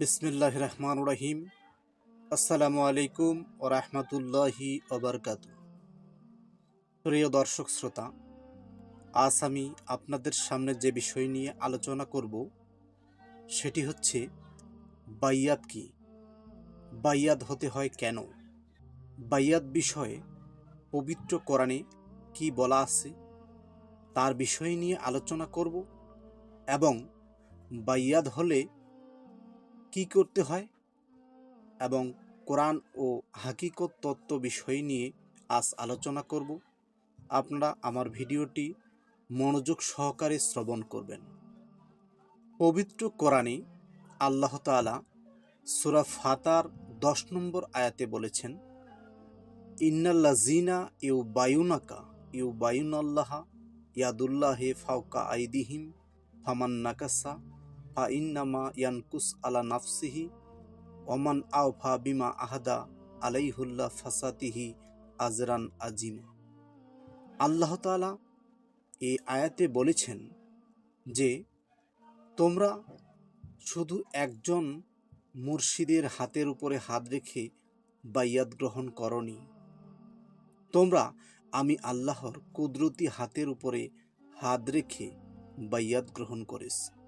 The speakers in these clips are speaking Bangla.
বিসমিল্লাহ রহমান রহিম। আসসালামু আলাইকুম ও রহমতুল্লাহি ওবরকাত প্রিয় দর্শক শ্রোতা, আজ আমি আপনাদের সামনে যে বিষয় নিয়ে আলোচনা করব, সেটি হচ্ছে বাইয়াত কি? বাইয়াত হতে হয় কেন? বাইয়াত বিষয়ে পবিত্র কোরআনে কি বলা আছে, তার বিষয় নিয়ে আলোচনা করব এবং বাইয়াদ হলে কি করতে হয়? এবং কোরআন ও হাকিকত তত্ত্ব বিষয় নিয়ে আজ আলোচনা করব। আপনারা আমার ভিডিওটি মনোযোগ সহকারে শ্রবণ করবেন। পবিত্র কোরআনে আল্লাহ তাআলা সুরা ফাতার দশ নম্বর আয়াতে বলেছেন ইন্নাল্লা জিনা ইউ বায়ুনাকা ইউ বায়ুনাল্লাহা ইয়াদুল্লাহে ফাউকা আইদিহিম, ফামান নাকাসা ফা ইন্নামা ইয়ানকুস আলা নাফসিহি ওমান আওফা বিমা আহাদা আলাইহুল্লাহ ফাসাতিহি আজরান আজিমা আল্লাহ তাআলা এই আয়াতে বলেছেন যে, তোমরা শুধু একজন মুর্শিদের হাতের উপরে হাত রেখে বাইয়াত গ্রহণ করনি। তোমরা আমি আল্লাহর কুদরতি হাতের উপরে হাত রেখে বাইয়াত গ্রহণ করেছি।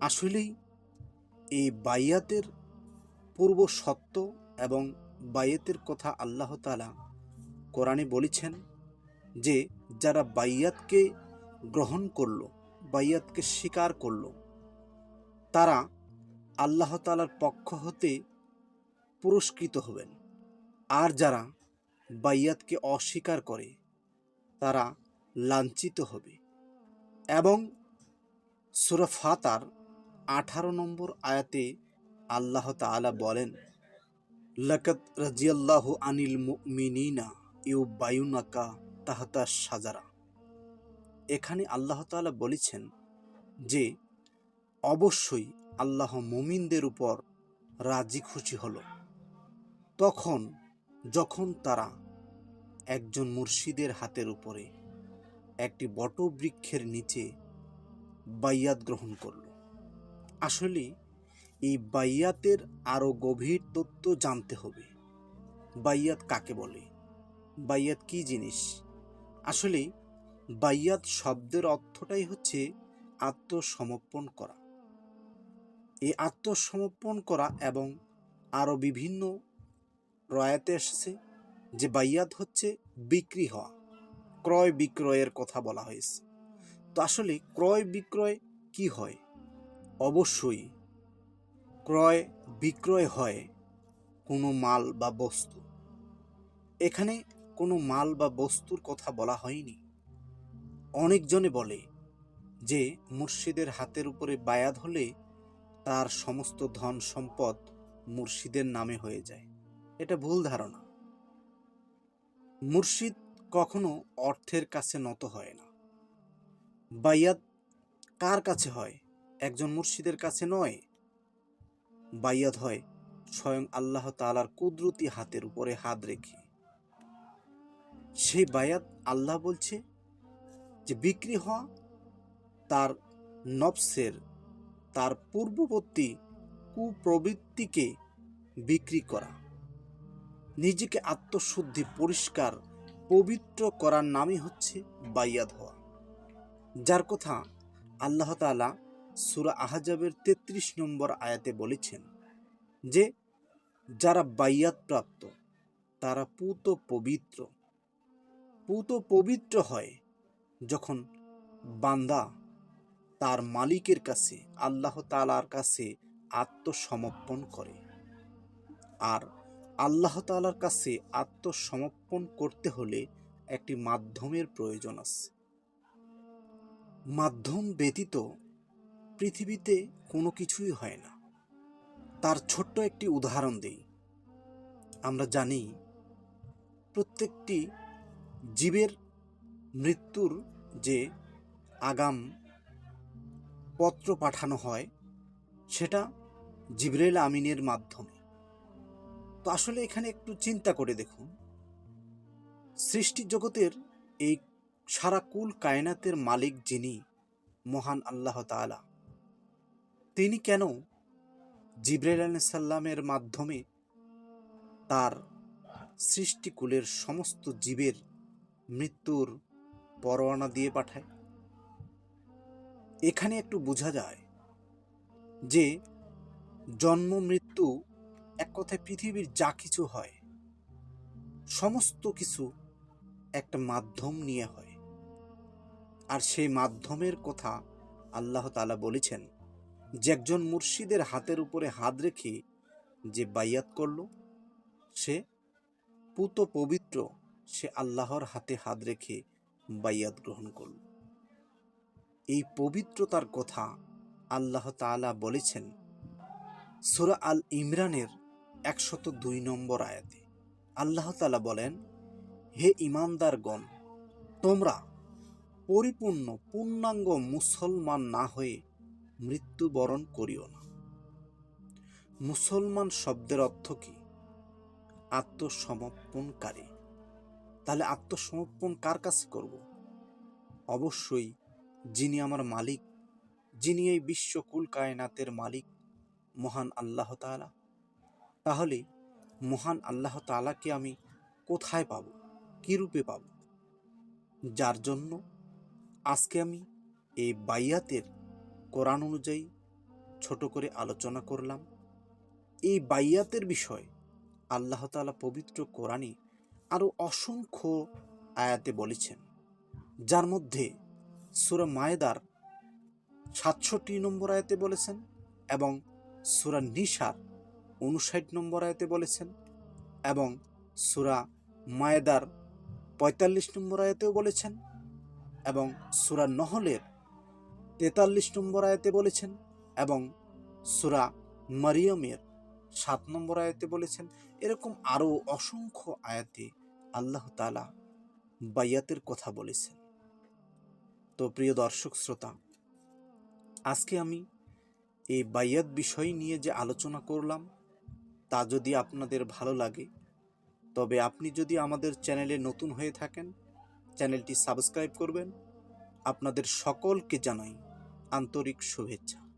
আসলেই এই বাইয়াতের পূর্ব সত্য এবং বাইয়াতের কথা আল্লাহ তালা কোরআনে বলেছেন যে, যারা বাইয়াতকে গ্রহণ করল, বাইয়াতকে স্বীকার করল, তারা আল্লাহ তালার পক্ষ হতে পুরস্কৃত হবেন। আর যারা বাইয়াতকে অস্বীকার করে, তারা লাঞ্ছিত হবে। এবং সুরা ফাতার আঠারো নম্বর আয়াতে আল্লাহ তাআলা বলেন লাকাত রাজিয়াল্লাহ আনিল মুমিনিনা ইউ বায়ুনাকা তাহতা সাজারা এখানে আল্লাহ তাআলা বলেছেন যে, অবশ্যই আল্লাহ মুমিনদের উপর রাজি খুশি হল। তখন, যখন তারা একজন মুর্শিদের হাতের উপরে একটি বটবৃক্ষের নিচে বাইয়াত গ্রহণ করল আসলে এই বাইয়াতের আরও গভীর তথ্য জানতে হবে। বাইয়াত কাকে বলে? বাইয়াত কি জিনিস? আসলে বাইয়াত শব্দের অর্থটাই হচ্ছে আত্মসমর্পণ করা। এই আত্মসমর্পণ করা এবং আরও বিভিন্ন রয়াতে এসেছে যে বাইয়াত হচ্ছে বিক্রি হওয়া, ক্রয় বিক্রয়ের কথা বলা হয়েছে। তো আসলে ক্রয় বিক্রয় কি হয়? অবশ্যই। ক্রয়, বিক্রয় হয় কোনো মাল বা বস্তু। এখানে কোনো মাল বা বস্তুর কথা বলা হয়নি। অনেকজনে বলে যে, মুর্শিদের হাতের উপরে বায়াত হলে তার সমস্ত ধন সম্পদ মুর্শিদের নামে হয়ে যায়। এটা ভুল ধারণা। মুর্শিদ কখনো অর্থের কাছে নত হয় না। বাইয়াত কার কাছে হয়? একজন মুর্শিদের কাছে নয়। বাইয়াত হয় স্বয়ং আল্লাহ তালার কুদরতি হাতের উপরে হাত রেখে। সেই বায়াত আল্লাহ বলছে যে, বিক্রি হওয়া তার নবসের তার পূর্ববর্তী কুপ্রবৃত্তিকে বিক্রি করা, নিজেকে আত্মশুদ্ধি, পরিষ্কার, পবিত্র করার নামই হচ্ছে বাইয়াত হওয়া। যার কথা আল্লাহ তালা সুরা আহাজাবের তেত্রিশ নম্বর আয়াতে বলেছেন যে, যারা বাইয়াত প্রাপ্ত, তারা পুত পবিত্র। পুত পবিত্র হয় যখন বান্দা তার মালিকের কাছে, আল্লাহ তালার কাছে আত্মসমর্পণ করে। আর আল্লাহ তালার কাছে আত্মসমর্পণ করতে হলে একটি মাধ্যমের প্রয়োজন আছে। মাধ্যম ব্যতীত পৃথিবীতে কোনো কিছুই হয় না। তার ছোট্ট একটি উদাহরণ দেই। আমরা জানি, প্রত্যেকটি জীবের মৃত্যুর যে আগাম পত্র পাঠানো হয়, সেটা জিবরেল আমিনের মাধ্যমে। তো আসলে এখানে একটু চিন্তা করে দেখুন। সৃষ্টি জগতের এই সারা কুল কায়নাতের মালিক যিনি মহান আল্লাহ তাআলা তিনি কেন জিব্রাইল সাল্লামের মাধ্যমে তার সৃষ্টিকুলের সমস্ত জীবের মৃত্যুর পরোয়ানা দিয়ে পাঠায়? এখানে একটু বোঝা যায় যে জন্ম, মৃত্যু এক কথায় পৃথিবীর যা কিছু হয়, সমস্ত কিছু একটা মাধ্যম নিয়ে হয়। আর সেই মাধ্যমের কথা আল্লাহ তালা বলেছেন যে একজন মুর্শিদের হাতের উপরে হাত রেখে যে বাইয়াত করল, সে পুত পবিত্র, সে আল্লাহর হাতে হাত রেখে বাইয়াত গ্রহণ করল। এই পবিত্রতার কথা আল্লাহ তাআলা বলেছেন সুরা আল ইমরানের একশত দুই নম্বর আয়াতে। আল্লাহ তালা বলেন, হে ইমানদারগণ তোমরা পরিপূর্ণ, পূর্ণাঙ্গ মুসলমান না হয়ে মৃত্যুবরণ করিও না। মুসলমান শব্দের অর্থ কি? আত্মসমর্পণকারী। তাহলে আত্মসমর্পণ কার কাছে করব? অবশ্যই যিনি আমার মালিক, যিনি এই বিশ্বকুল কায়নাতের মালিক, মহান আল্লাহ তাআলা। তাহলে মহান আল্লাহ তাআলাকে আমি কোথায় পাব? কী রূপে পাব? যার জন্য আজকে আমি এই বাইয়াতের কোরআন অনুযায়ী ছোট করে আলোচনা করলাম। এই বাইয়াতের বিষয় আল্লাহ তাআলা পবিত্র কোরআনে আরও অসংখ্য আয়াতে বলেছেন, যার মধ্যে সুরা মায়েদার সাতষট্টি নম্বর আয়াতে বলেছেন এবং সুরা নিশার উনষাট নম্বর আয়াতে বলেছেন এবং সুরা মায়েদার পঁয়তাল্লিশ নম্বর আয়াতেও বলেছেন এবং সুরা নহলের তেতাল্লিশ নম্বর আয়াতে বলেছেন এবং সুরা মারিয়মের সাত নম্বর আয়াতে বলেছেন, এরকম আরও অসংখ্য আয়াতে আল্লাহ তালা বাইয়াতের কথা বলেছেন। তো প্রিয় দর্শক শ্রোতা, আজকে আমি এই বাইয়াত বিষয় নিয়ে যে আলোচনা করলাম, তা যদি আপনাদের ভালো লাগে, তবে আপনি যদি আমাদের চ্যানেলে নতুন হয়ে থাকেন, চ্যানেলটি সাবস্ক্রাইব করবেন। আপনাদের সকলকে জানাই আন্তরিক শুভেচ্ছা।